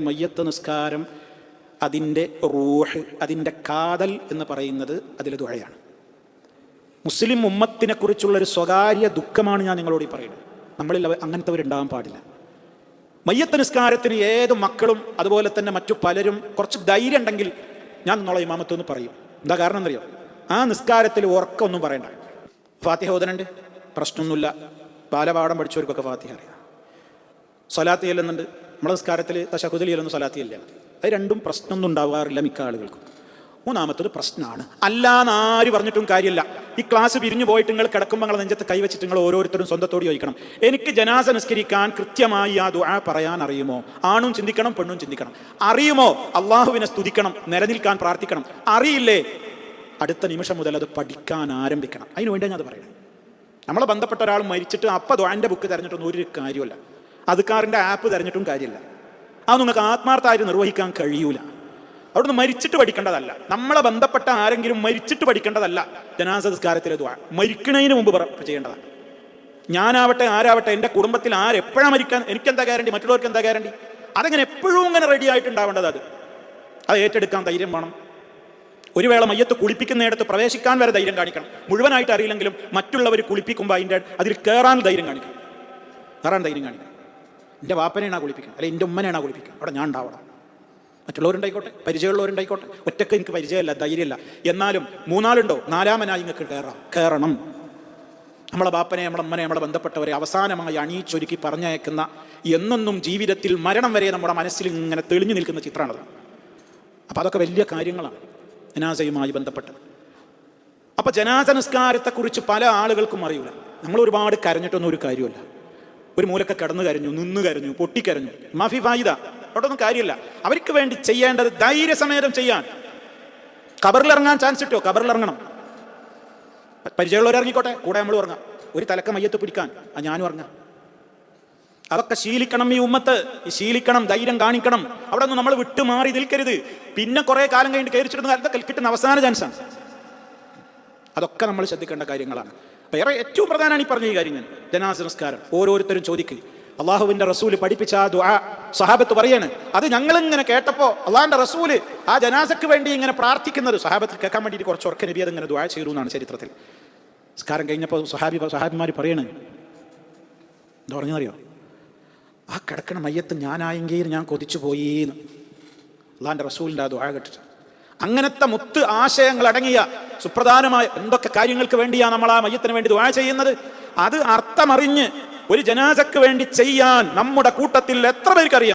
മയ്യത്ത് നിസ്കാരം അതിന്റെ റൂഹ് അതിന്റെ കാതൽ എന്ന് പറയുന്നത് അതിലെ ദുഴയാണ് മുസ്ലിം ഉമ്മത്തിനെ കുറിച്ചുള്ള ഒരു സ്വകാര്യ ദുഃഖമാണ് ഞാൻ നിങ്ങളോട് ഈ പറയുന്നത്. നമ്മളിൽ അങ്ങനത്തെ അങ്ങനത്തെവരുണ്ടാകാൻ പാടില്ല. മയ്യത്ത് നിസ്കാരത്തിന് ഏത് മക്കളും അതുപോലെ തന്നെ മറ്റു പലരും കുറച്ച് ധൈര്യം ഉണ്ടെങ്കിൽ ഞാൻ നിങ്ങളെ ഇമാമത്തെന്ന് പറയും. എന്താ കാരണം എന്നറിയോ? ആ നിസ്കാരത്തിൽ ഉറക്കമൊന്നും പറയണ്ട. ഫാത്തിഹ ഓതനുണ്ട് പ്രശ്നമൊന്നുമില്ല. ബാലപാഠം പഠിച്ചവർക്കൊക്കെ ഫാത്തിഹ അറിയാം. സ്വലാത്തി ചെല്ലുന്നുണ്ട് നമ്മളെ നിസ്കാരത്തിൽ തശഹുദലിയിലൊന്നും സലാത്തിയില്ല അത് രണ്ടും പ്രശ്നമൊന്നും ഉണ്ടാവാറില്ല മിക്ക ആളുകൾക്കും. മൂന്നാമത്തത് പ്രശ്നമാണ്. അല്ലാന്ന് ആര് പറഞ്ഞിട്ടും കാര്യമില്ല. ഈ ക്ലാസ് പിരിഞ്ഞു പോയിട്ട് നിങ്ങൾ കിടക്കുമ്പോൾ നിങ്ങൾ നെഞ്ചത്ത് കൈവച്ചിട്ട് നിങ്ങൾ ഓരോരുത്തരും സ്വന്തത്തോട് ചോദിക്കണം. എനിക്ക് ജനാസ നിസ്കരിക്കാൻ കൃത്യമായി ആ ദുആ പറയാൻ അറിയുമോ? ആണും ചിന്തിക്കണം പെണ്ണും ചിന്തിക്കണം. അറിയുമോ? അള്ളാഹുവിനെ സ്തുതിക്കണം നിലനിൽക്കാൻ പ്രാർത്ഥിക്കണം. അറിയില്ലേ? അടുത്ത നിമിഷം മുതൽ അത് പഠിക്കാൻ ആരംഭിക്കണം. അതിനു വേണ്ടി ഞാൻ അത് പറയണം നമ്മളെ ബന്ധപ്പെട്ട ഒരാൾ മരിച്ചിട്ട് അപ്പം ദ്വാന്റെ ബുക്ക് തിരഞ്ഞിട്ടൊന്നും ഒരു കാര്യമല്ല അതുക്കാരന്റെ ആപ്പ് തിരഞ്ഞിട്ടും കാര്യമില്ല. അത് നിങ്ങൾക്ക് ആത്മാർത്ഥമായിട്ട് നിർവഹിക്കാൻ കഴിയൂല. അവിടുന്ന് മരിച്ചിട്ട് പഠിക്കേണ്ടതല്ല. നമ്മളെ ബന്ധപ്പെട്ട ആരെങ്കിലും മരിച്ചിട്ട് പഠിക്കേണ്ടതല്ല. ജനാസംസ്കാരത്തിലെ ദ്വാ മരിക്കണതിന് മുമ്പ് ചെയ്യേണ്ടതാണ്. ഞാനാവട്ടെ ആരാവട്ടെ എന്റെ കുടുംബത്തിൽ ആരെപ്പോഴാണ് മരിക്കാൻ എനിക്കെന്താ ഗ്യാരണ്ടി മറ്റുള്ളവർക്ക് എന്താ ഗ്യാരണ്ടി അതങ്ങനെ എപ്പോഴും ഇങ്ങനെ റെഡി ആയിട്ടുണ്ടാവേണ്ടത് അത്? അത് ഏറ്റെടുക്കാൻ ധൈര്യം വേണം. ഒരു വേള മയ്യത്ത് കുളിപ്പിക്കുന്നിടത്ത് പ്രവേശിക്കാൻ വരെ ധൈര്യം കാണിക്കണം. മുഴുവനായിട്ട് അറിയില്ലെങ്കിലും മറ്റുള്ളവർ കുളിപ്പിക്കുമ്പോൾ അതിന്റെ അതിൽ കയറാൻ ധൈര്യം കാണിക്കണം. കയറാൻ ധൈര്യം കാണിക്കണം. എന്റെ വാപ്പനെയാണ് കുളിപ്പിക്കുന്നത്. അല്ലെങ്കിൽ എന്റെ ഉമ്മനെയാണ് കുളിപ്പിക്കുന്നത്. അവിടെ ഞാൻ ഉണ്ടാവണം. മറ്റുള്ളവരുണ്ടായിക്കോട്ടെ? പരിചയമുള്ളവരുണ്ടായിക്കോട്ടെ? ഒറ്റയ്ക്ക് എനിക്ക് പരിചയമല്ല ധൈര്യമില്ല. എന്നാലും മൂന്നാളുണ്ടോ? നാലാമനായി നിങ്ങൾക്ക് കയറാം. കയറണം. നമ്മളെ ബാപ്പനെ നമ്മളെ അമ്മനെ നമ്മളെ ബന്ധപ്പെട്ടവരെ അവസാനമായി അണിയിച്ചൊരുക്കി പറഞ്ഞയക്കുന്ന എന്നൊന്നും ജീവിതത്തിൽ മരണം വരെ നമ്മുടെ മനസ്സിൽ ഇങ്ങനെ തെളിഞ്ഞു നിൽക്കുന്ന ചിത്രമാണത്. അപ്പോൾ അതൊക്കെ വലിയ കാര്യങ്ങളാണ് ജനാസയുമായി ബന്ധപ്പെട്ട് അപ്പോൾ ജനാസ നിസ്കാരത്തെക്കുറിച്ച് പല ആളുകൾക്കും അറിയില്ല നമ്മൾ ഒരുപാട് കരഞ്ഞിട്ടൊന്നും ഒരു കാര്യമല്ല ഒരു മൂലൊക്കെ കടന്നു കരഞ്ഞു നിന്നു കരഞ്ഞു പൊട്ടിക്കരഞ്ഞു. മാഫി ഫായിദ അവിടെ ഒന്നും കാര്യമില്ല. അവർക്ക് വേണ്ടി ചെയ്യേണ്ടത് ധൈര്യസമേതം ചെയ്യാൻ. കബറിലിറങ്ങാൻ ചാൻസ് കിട്ടോ കബറിലിറങ്ങണം. പരിചയമുള്ളവർ ഇറങ്ങിക്കോട്ടെ കൂടെ നമ്മൾ ഉറങ്ങാം. ഒരു തലക്ക മയ്യത്ത് പിടിക്കാൻ. ആ ഞാനും ഇറങ്ങാം അതൊക്കെ ശീലിക്കണം ഈ ഉമ്മത്ത്. ഈ ശീലിക്കണം ധൈര്യം കാണിക്കണം. അവിടെ നിന്ന് നമ്മൾ വിട്ടു മാറി നിൽക്കരുത്. പിന്നെ കുറെ കാലം കഴിഞ്ഞിട്ട് കയറിച്ചിടുന്ന കാലത്ത് കിട്ടുന്ന അവസാന ചാൻസാണ് അതൊക്കെ നമ്മൾ ശ്രദ്ധിക്കേണ്ട കാര്യങ്ങളാണ്. വേറെ ഏറ്റവും പ്രധാനമാണ് ഈ പറഞ്ഞ ഈ കാര്യം ഞാൻ. ജനാസ നമസ്കാരം. ഓരോരുത്തരും ചോദിക്കുക അള്ളാഹുവിന്റെ റസൂൽ പഠിപ്പിച്ച ആ ദുആ സഹാബത്ത് പറയാണ് അത് ഞങ്ങളിങ്ങനെ കേട്ടപ്പോ അള്ളാഹിന്റെ റസൂൽ ആ ജനാസക്ക് വേണ്ടി ഇങ്ങനെ പ്രാർത്ഥിക്കുന്നത്. സഹാബത്ത് കേൾക്കാൻ വേണ്ടിയിട്ട് കുറച്ച് ഉറക്ക നബി അതിങ്ങനെ ദുആ ചെയ്തു എന്നാണ് ചരിത്രത്തിൽ. നമസ്കാരം കഴിഞ്ഞപ്പോൾ സഹാബി സഹാബിമാർ പറയണ് എന്താ പറഞ്ഞറിയോ ആ കിടക്കണ മയ്യത്ത് ഞാനായെങ്കിൽ ഞാൻ കൊതിച്ചു പോയിന്ന് അള്ളാഹിന്റെ റസൂലിന്റെ ആ ദുആ കേട്ടിട്ട്. അങ്ങനത്തെ മുത്ത് ആശയങ്ങൾ അടങ്ങിയ സുപ്രധാനമായ എന്തൊക്കെ കാര്യങ്ങൾക്ക് വേണ്ടിയാണ് നമ്മൾ ആ മയ്യത്തിന് വേണ്ടി ദുവാ ചെയ്യുന്നത്? അത് അർത്ഥമറിഞ്ഞ് ഒരു ജനാസക്ക് വേണ്ടി ചെയ്യാൻ നമ്മുടെ കൂട്ടത്തിൽ എത്ര പേർക്കറിയാം?